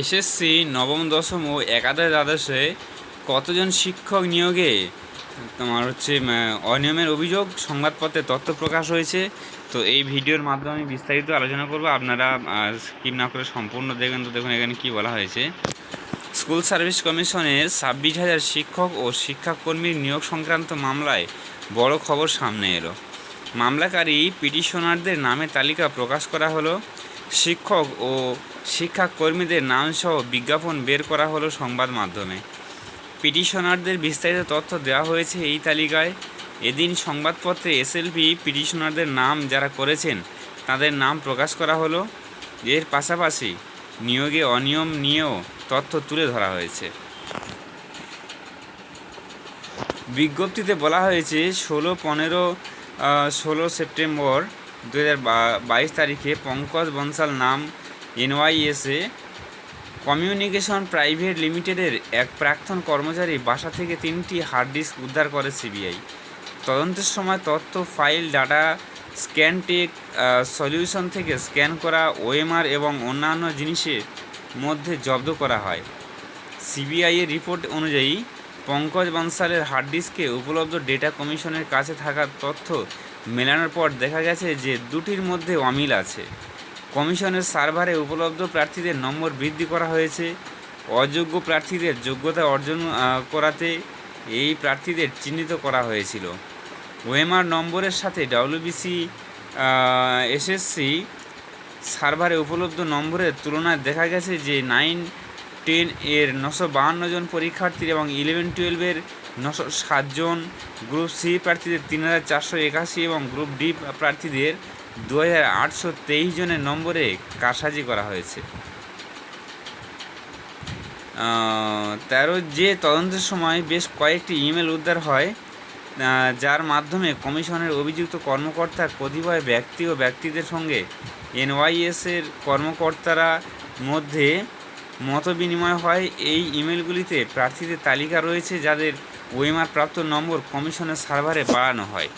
SSC নবম, দশম ও একাদশ দ্বাদশে কতজন শিক্ষক নিয়োগে? তোমার হচ্ছে অনিয়মের অভিযোগ, সংবাদপত্রে তথ্য প্রকাশ হয়েছে। তো এই ভিডিওর মাধ্যমে আমি বিস্তারিত আলোচনা করব। আপনারা স্কিপ না করে সম্পূর্ণ দেখবেন। তো দেখুন এখানে কি বলা হয়েছে। স্কুল সার্ভিস কমিশনের ছাব্বিশ হাজার শিক্ষক ও শিক্ষাকর্মীর নিয়োগ সংক্রান্ত মামলায় বড় খবর সামনে এলো। মামলাকারী পিটিশনারদের নামের তালিকা প্রকাশ করা হলো। শিক্ষক ও শিক্ষাকর্মীদের নামসহ বিজ্ঞাপন বের করা হলো সংবাদ মাধ্যমে। পিটিশনারদের বিস্তারিত তথ্য দেওয়া হয়েছে এই তালিকায়। এদিন সংবাদপত্রে এসএলপি পিটিশনারদের নাম যারা করেছেন, তাদের নাম প্রকাশ করা হলো। এর পাশাপাশি নিয়োগে অনিয়ম নিয়েও তথ্য তুলে ধরা হয়েছে। বিজ্ঞপ্তিতে বলা হয়েছে, ষোলো, পনেরো ষোলো সেপ্টেম্বর দু হাজার বাইশ তারিখে পঙ্কজ বনসাল নাম এনওয়াইএসএ কমিউনিকেশন প্রাইভেট লিমিটেডের এক প্রাক্তন কর্মচারী বাসা থেকে তিনটি হার্ড ডিস্ক উদ্ধার করে সিবিআই। তদন্তের সময় তথ্য, ফাইল, ডাটা স্ক্যানটেক সলিউশন থেকে স্ক্যান করা, ওএমআর এবং অন্যান্য জিনিসের মধ্যে জব্দ করা হয়। সিবিআইয়ের রিপোর্ট অনুযায়ী পঙ্কজ বানসালের হার্ড ডিস্কে উপলব্ধ ডেটা কমিশনের কাছে থাকা তথ্য মেলানোর পর দেখা গেছে যে দুটির মধ্যে অমিল আছে। কমিশনের সার্ভারে উপলব্ধ প্রার্থীদের নম্বর বৃদ্ধি করা হয়েছে। অযোগ্য প্রার্থীদের যোগ্যতা অর্জন করাতে এই প্রার্থীদের চিহ্নিত করা হয়েছিল। ওএমআর নম্বরের সাথে ডাব্লিউবিসি এসএসসি সার্ভারে উপলব্ধ নম্বরের তুলনায় দেখা গেছে যে নাইন টেন এর নশো বাহান্ন জন পরীক্ষার্থী এবং ইলেভেন টুয়েলভের নশো সাতজন গ্রুপ সি প্রার্থীদের তিন হাজার চারশো একাশি এবং গ্রুপ ডি প্রার্থীদের দু হাজার আটশো তেইশ জনের নম্বরে কারসাজি করা হয়েছে। তেরো যে তদন্তের সময় বেশ কয়েকটি ইমেল উদ্ধার হয় যার মাধ্যমে কমিশনের অভিযুক্ত কর্মকর্তার কতিপয় ব্যক্তি ও ব্যক্তিদের সঙ্গে এনওয়াইএসের কর্মকর্তারা মধ্যে মতবিনিময় হয় এই ইমেলগুলিতে প্রার্থীদের তালিকা রয়েছে যাদের ওয়েমার প্রাপ্ত নম্বর কমিশনের সার্ভারে বাড়ানো হয়।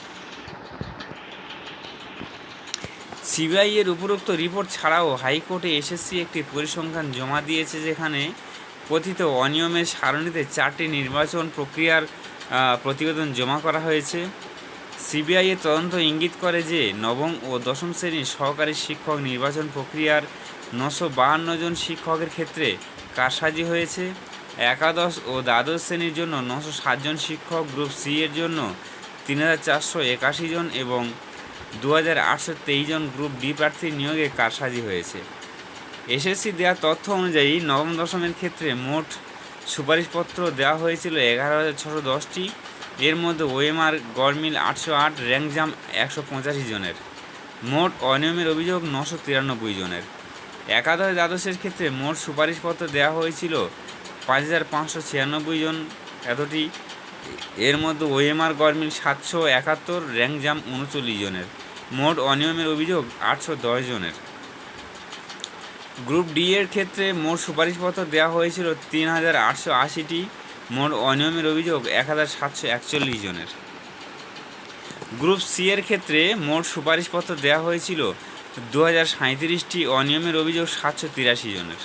সিবিআই এর উপরোক্ত রিপোর্ট ছাড়াও হাইকোর্টে এসএসসি একটি পরিসংখ্যান জমা দিয়েছে যেখানে কথিত অনিয়মের সারণীতে চারটি নির্বাচন প্রক্রিয়ার প্রতিবেদন জমা করা হয়েছে। সিবিআই এর তদন্ত ইঙ্গিত করে যে নবম ও দশম শ্রেণির সহকারী শিক্ষক নির্বাচন প্রক্রিয়ার নশো বাহান্ন জন শিক্ষকের ক্ষেত্রে কারসাজি হয়েছে। একাদশ ও দ্বাদশ শ্রেণির জন্য নশো সাতজন শিক্ষক, গ্রুপ সি এর জন্য তিন হাজার চারশো একাশি জন এবং দু হাজার আটশো তেইশ জন গ্রুপ ডি প্রার্থীর নিয়োগে কারসাজি হয়েছে। এসএসসি দেওয়া তথ্য অনুযায়ী নবম দশমের ক্ষেত্রে মোট সুপারিশপত্র দেওয়া হয়েছিল এগারো হাজার ছশো দশটি। এর মধ্যে ওএমআর গড়মিল আটশো আট র্যাঙ্কজাম একশো পঁচাশি জনের। মোট অনিয়মের অভিযোগ নশো তিরানব্বই জনের। একাদশ দ্বাদশের ক্ষেত্রে মোট সুপারিশপত্র দেওয়া হয়েছিল পাঁচ হাজার পাঁচশো ছিয়ানব্বই জন। এতটি এর মধ্যে ওএমআর গড়মিল সাতশো একাত্তর র্যাঙ্কজাম উনচল্লিশ জনের। মোট অনিয়মের অভিযোগ আটশো দশ জনের। গ্রুপ ডি এর ক্ষেত্রে মোট সুপারিশপত্র দেওয়া হয়েছিল তিন হাজার আটশো আশিটি। মোট অনিয়মের অভিযোগ এক হাজার সাতশো একচল্লিশ জনের। গ্রুপ সি এর ক্ষেত্রে মোট সুপারিশপত্র দেওয়া হয়েছিল দু হাজার সাঁইত্রিশটি অনিয়মের অভিযোগ সাতশো তিরাশি জনের।